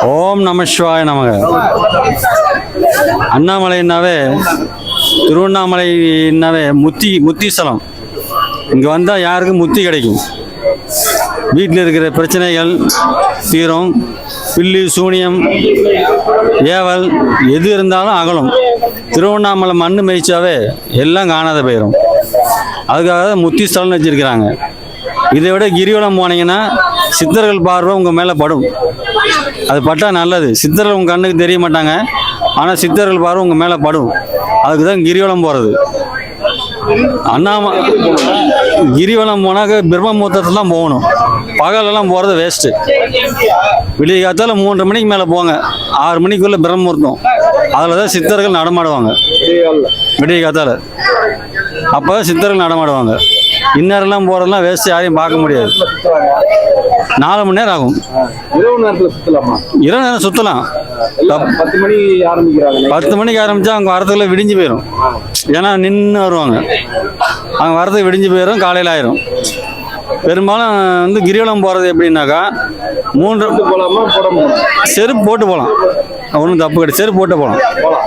ஓம் நம சிவாய நமக. அண்ணாமலைன்னாவே திருவண்ணாமலைன்னாவே முத்தி முத்தி ஸ்தலம் இங்கே வந்தால் யாருக்கும் முத்தி கிடைக்கும். வீட்டில் இருக்கிற பிரச்சனைகள் தீரும். பில்லு சூனியம் ஏவல் எது இருந்தாலும் அகலும். திருவண்ணாமலை மண் மெய்ச்சாவே எல்லாம் காணாத போயிடும் அதுக்காக தான் முத்தி ஸ்தலம்னு வச்சுருக்கிறாங்க. இதை விட கிரிவலம் போனீங்கன்னா சித்தர்கள் பார்வை உங்கள் மேலே படும். அது பட்டால் நல்லது. சித்தர்கள் உங்கள் கண்ணுக்கு தெரிய மாட்டாங்க. ஆனால் சித்தர்கள் பார்வை உங்கள் மேலே படும். அதுக்கு தான் கிரிவலம் போகிறது அண்ணாம கிரிவலம் போனாக்க பிரம்ம தான் போகணும். பகலெல்லாம் போகிறது வேஸ்ட்டு விடிய காத்தால மூன்றரை மணிக்கு மேலே போங்க. ஆறு மணிக்குள்ளே பிரம்ம முகூர்த்தம். அதில் தான் சித்தர்கள் நடமாடுவாங்க. விடிய காத்தால. அப்போ தான் சித்தர்கள் நடமாடுவாங்க. இந்நேரம்லாம் போகிறதெல்லாம் வேஸ்ட்டு யாரையும் பார்க்க முடியாது. நாலு மணி நேரம் ஆகும். இரவு நேரத்துல சுத்தலாமா? இரவு நேரம் சுற்றலாம் பத்து மணி ஆரம்பிக்கிறாங்க. பத்து மணிக்கு ஆரம்பித்தா அவங்க வரதுக்குள்ள விடிஞ்சு போயிடும் ஏன்னா நின்று வருவாங்க. அவங்க வரதுக்கு விடிஞ்சு போயிடும் காலையில் ஆயிரும். பெரும்பாலும் வந்து கிரிவலம் போகிறது எப்படின்னாக்கா மூன்று போட்டு போலாமா போட செருப்பு போட்டு போகலாம் ஒன்றும் தப்பு கிடையாது செருப்பு போட்டு போகலாம் போலாம்.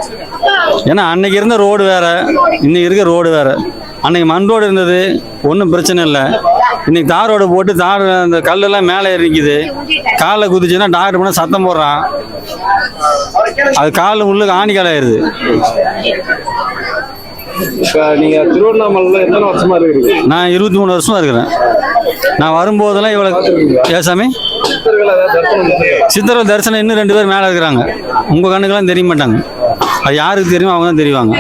ஏன்னா அன்னைக்கு இருந்த ரோடு வேற இன்னைக்கு இருக்க ரோடு வேற. அன்னைக்கு மண் ரோடு இருந்தது. ஒன்றும் பிரச்சனை இல்லை. இன்னைக்கு தார் ரோடு போட்டு தார் அந்த கல்லெல்லாம் மேலே இறங்கிக்குது. காலில் குதிச்சுன்னா டாக்டர் பண்ண சத்தம் போடுறான். அது காலில் உள்ளுக்கு ஆணிக்கால் ஆயிடுது. இப்ப நீங்க திருவண்ணாமலையில எத்தனை வருஷமா இருக்கிறீங்க? நான் இருபத்தி மூணு வருஷமா இருக்கிறேன். நான் வரும்போதெல்லாம் இவ்வளோ ஏசாமி தரிசனம்? சித்தர்கள் தரிசனம் இன்னும் ரெண்டு பேர் மேலே இருக்கிறாங்க. உங்கள் கண்ணுக்கெல்லாம் தெரிய மாட்டாங்க. அது யாருக்கு தெரியுமோ அவங்க தான் தெரிவாங்க.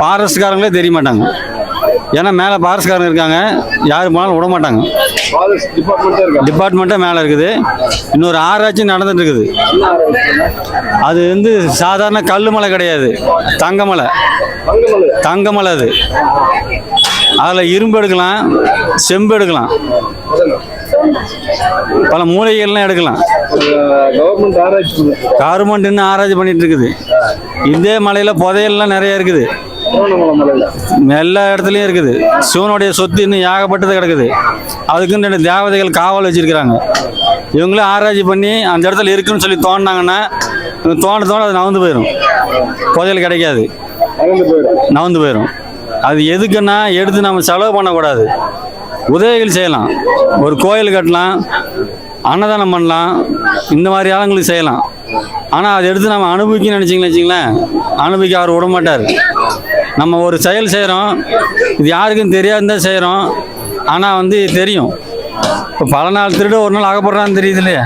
ஃபாரஸ்ட்காரங்களே தெரிய மாட்டாங்க. ஏன்னா மேலே ஃபாரஸ்ட்காரங்க இருக்காங்க யார் போனாலும் விட மாட்டாங்க. டிபார்ட்மெண்ட்டே மேலே இருக்குது. இன்னொரு ஆராய்ச்சி நடந்துட்டு இருக்குது? அது வந்து சாதாரண கல் மலை கிடையாது. தங்கமலை தங்கமலை அது. அதில் இரும்பு எடுக்கலாம் செம்பு எடுக்கலாம். பல மூலிகைகள்லாம் எடுக்கலாம். கவர்மெண்ட் இன்னும் ஆராய்ச்சி பண்ணிட்டு இருக்குது. இதே மலையில் புதையல்லாம் நிறைய இருக்குது. எல்லா இடத்துலையும் இருக்குது. சிவனுடைய சொத்து இன்னும் ஏகப்பட்டது கிடக்குது. அதுக்குன்னு ரெண்டு தேவதைகள் காவல் வச்சிருக்கிறாங்க. இவங்களே ஆராய்ச்சி பண்ணி அந்த இடத்துல இருக்குன்னு சொல்லி தோண்டினாங்கன்னா தோண்ட தோண்ட அது நவந்து போயிடும் புதையல் கிடைக்காது. போயிடும் நவந்து போயிடும் அது எதுக்குன்னா எடுத்து நம்ம செலவு பண்ணக்கூடாது. உதவிகள் செய்யலாம். ஒரு கோயில் கட்டலாம். அன்னதானம் பண்ணலாம். இந்த மாதிரி ஆளுங்களுக்கு செய்யலாம். ஆனால் அதை எடுத்து நம்ம அனுபவிக்கணும்னு நினச்சிங்களேன் வச்சிங்களேன் அனுபவிக்க அவர் விட மாட்டார் நம்ம ஒரு செயல் செய்கிறோம் இது யாருக்கும் தெரியாதுன்னு தான் செய்கிறோம் ஆனால் வந்து தெரியும். இப்போ பல நாள் திருட ஒரு நாள் அகப்படுறான்னு தெரியுது இல்லையா?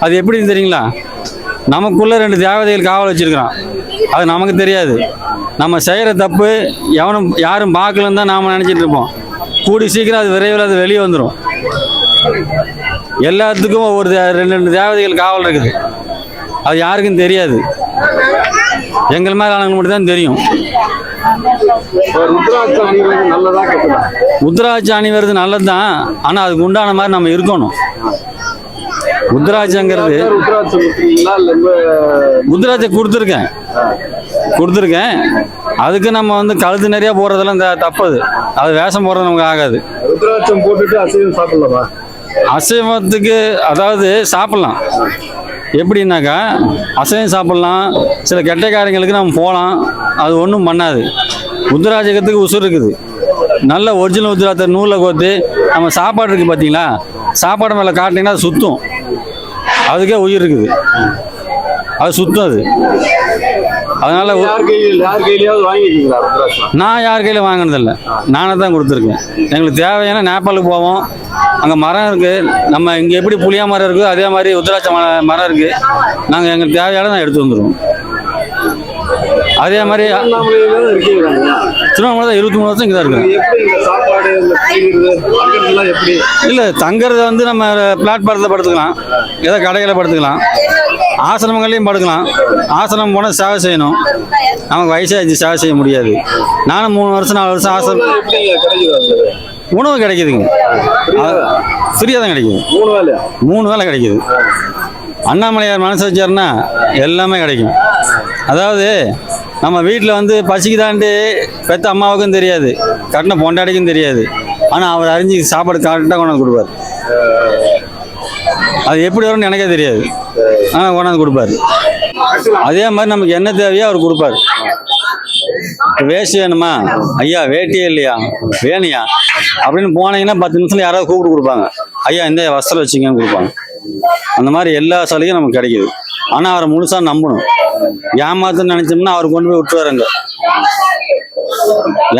அது எப்படின்னு தெரியுங்களா? நமக்குள்ளே ரெண்டு தேவதைகள் காவல் வச்சிருக்கிறோம் அது நமக்கு தெரியாது. நம்ம செய்கிற தப்பு எவனும் யாரும் பார்க்கலன்னு தான் நாம் நினச்சிட்டு இருப்போம். கூடி சீக்கிரம் அது விரைவில் அது வெளியே வந்துடும் எல்லாத்துக்கும் ஒவ்வொரு தே- ரெண்டு ரெண்டு தேவதைகள் காவல் இருக்குது. அது யாருக்கும் தெரியாது. எங்கள் மேலே ஆளுங்களுக்கு மட்டும் தான் தெரியும் உத்ராட்சி அணி வருது நல்லது தான் ஆனால் அதுக்கு உண்டான மாதிரி நம்ம இருக்கணும். உத்ராட்சங்கிறது ருத்ராட்சம் கொடுத்துருக்கீங்களா இல்ல ரொம்ப உத்ராட்சை கொடுத்துருக்கேன். கொடுத்துருக்கேன். அதுக்கு நம்ம வந்து கழுத்து நிறையா போடுறதெல்லாம் த- தப்பு அது வேஷம் போடுறது நமக்கு ஆகாது. ருத்ராட்சம் போட்டுட்டு அசைவம் சாப்பிடலாமா? அசைவத்துக்கு அதாவது சாப்பிட்லாம். எப்படின்னாக்கா அசைவம் சாப்பிட்லாம். சில கெட்ட காரியங்களுக்கு நம்ம போகலாம். அது ஒன்றும் பண்ணாது. உத்ராஜகத்துக்கு உசுர் இருக்குது. நல்ல ஒரிஜினல் உத்ராத்தை நூலில் கோத்து நம்ம சாப்பாடு இருக்குது பார்த்தீங்களா சாப்பாடு மேலே காட்டினீங்கன்னா அது சுத்தும். அதுக்கே உயிர் இருக்குது. அது சுத்தம் அது. அதனால் நான் யார் கையில் வாங்கினதில்ல. நானே தான் கொடுத்துருக்கேன். எங்களுக்கு தேவையான நேபாளுக்கு போவோம். அங்கே மரம் இருக்குது நம்ம இங்கே எப்படி புளியா மரம் இருக்குதோ அதே மாதிரி உத்தராட்ச மர மரம் இருக்குது நாங்கள் எங்களுக்கு தேவையான நான் எடுத்து வந்துடுவோம் அதே மாதிரி திருவண்ணாமலை தான் இருபத்தி மூணு வருஷம் இங்கே தான் எப்படி இல்லை தங்குறத வந்து நம்ம பிளாட்பாரத்தில் படுத்துக்கலாம். ஏதோ கடையில் படுத்துக்கலாம். ஆசிரமங்கள்லையும் படுக்கலாம். ஆசிரமம் போனால் சேவை செய்யணும். நமக்கு வயசாகிடுச்சு சேவை செய்ய முடியாது. நானும் மூணு வருஷம் நாலு வருஷம் ஆசிரமம்? உணவு கிடைக்குதுங்க. ஃப்ரீயாக தான் கிடைக்குது. மூணு வேலையா மூணு வேளை கிடைக்குது. அண்ணாமலையார் மனசு வச்சாருன்னா எல்லாமே கிடைக்கும். அதாவது நம்ம வீட்டில் வந்து பசிக்குதான்ட்டு பெத்த அம்மாவுக்கும் தெரியாது. கட்டின பொண்டாடிக்கும் தெரியாது. ஆனால் அவர் அறிஞ்சு சாப்பாடு கரெக்டாக கொண்டு வந்து கொடுப்பார். அது எப்படி வரும்னு எனக்கே தெரியாது. ஆனால் கொண்டாந்து கொடுப்பாரு. அதே மாதிரி நமக்கு என்ன தேவையோ அவர் கொடுப்பாரு. வேஷ்டி வேணுமா? ஐயா வேட்டியே இல்லையா? வேணியா? அப்படின்னு போனீங்கன்னா பத்து நிமிஷத்துல யாராவது கூப்பிட்டு கொடுப்பாங்க. ஐயா இந்த வஸ்திரம் வச்சுங்கன்னு கொடுப்பாங்க. அந்த மாதிரி எல்லா சலுகையும் நமக்கு கிடைக்குது. ஆனால் அவரை முழுசா நம்பணும். ஏமாத்துன்னு நினைச்சோம்னா அவர் கொண்டு போய் விட்டுருவாருங்க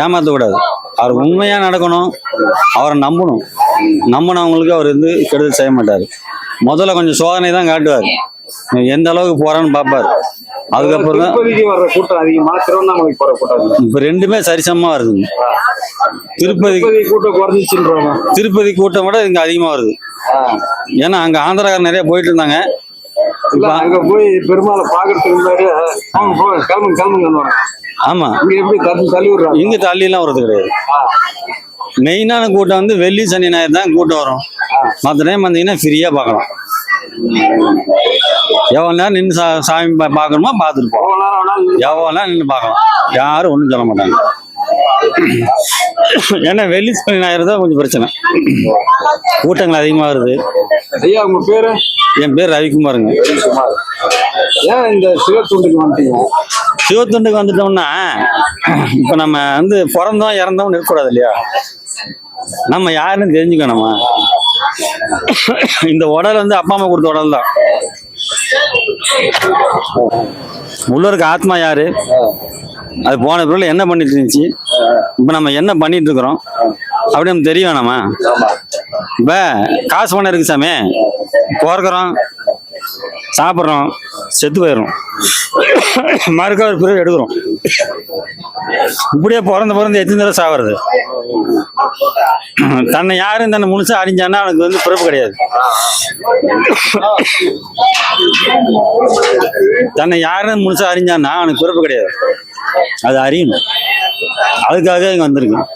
ஏமாற்றக்கூடாது அவர் உண்மையா நடக்கணும். அவரை நம்பணும். நம்பினவங்களுக்கு அவர் வந்து கெடுதல் செய்ய மாட்டார். முதல்ல கொஞ்சம் சோதனை தான் காட்டுவார். எந்த அளவுக்கு போறான்னு பார்ப்பார். அதுக்கப்புறம் தான்? இப்போ ரெண்டுமே சரிசமமா வருதுங்க. திருப்பதி கூட்டம் குறைஞ்சிச்சுன்றோம். திருப்பதி கூட்டம் விட இங்க அதிகமா வருது. ஏன்னா அங்க ஆந்திராக்காரர் நிறைய போயிட்டு இருந்தாங்க. அங்க போய் பெருமாளை பாக்குறதுக்கு முன்னாடி கிளம்புங்க கிளம்புங்க ஆமா. இங்க எப்படி தள்ளி தள்ளி விடுறாங்க? இங்க தள்ளிலாம் வருது கிடையாது. ஆ, மெயினான கூட்டம் வந்து வெள்ளி சனி ஞாயிறு தான் கூட்டம் வரும். மற்ற டைம் வந்தீங்கன்னா ஃப்ரீயா பார்க்கலாம். எவ்வளோ நேரம் நின்று சா சாமி பார்க்கணுமோ பார்த்துட்டு போகலாம். எவ்வளோ நேரம் நின்று பார்க்கலாம். யாரும் ஒன்றும் சொல்ல மாட்டாங்க. ஏன்னா வெள்ளி சனி ஞாயிறு தான் கொஞ்சம் பிரச்சனை. கூட்டங்கள் அதிகமாக வருது. ஐயா உங்க பேரு? என் பேர் ரவிக்குமாருங்க. குமார் ஏன் இந்த சிவத்துண்டுக்கு வந்துட்டீங்க? சிவத்துண்டுக்கு வந்துட்டோம்னா இப்போ நம்ம வந்து பிறந்தோம் இறந்தோம் இருக்கக்கூடாது இல்லையா? நம்ம யாருன்னு தெரிஞ்சுக்கணுமா இந்த உடல் வந்து அப்பா அம்மா கொடுத்த உடல் தான். உள்ள இருக்க ஆத்மா யாரு? அது போன பிறகு என்ன பண்ணிட்டு இருந்துச்சு? இப்போ நம்ம என்ன பண்ணிட்டு இருக்கிறோம்? அப்படி நமக்கு தெரிய வேணாமா? இப்போ காசு பணம் இருக்கு சாமி. பிறக்கிறோம் சாப்பிட்றோம் செத்து போயிடும் மறுக்க ஒரு பிறகு எடுக்கிறோம். இப்படியே பிறந்து பிறந்து எத்தனை தடவை சாப்பிட்றது தன்னை யாரும் தன்னை முழுசா அறிஞ்சான்னா அவனுக்கு வந்து பிறப்பு கிடையாது. தன்னை யாரும் முழுசா அறிஞ்சான்னா அவனுக்கு பிறப்பு கிடையாது. அது அறியணும். அதுக்காக இங்கே வந்திருக்கேன்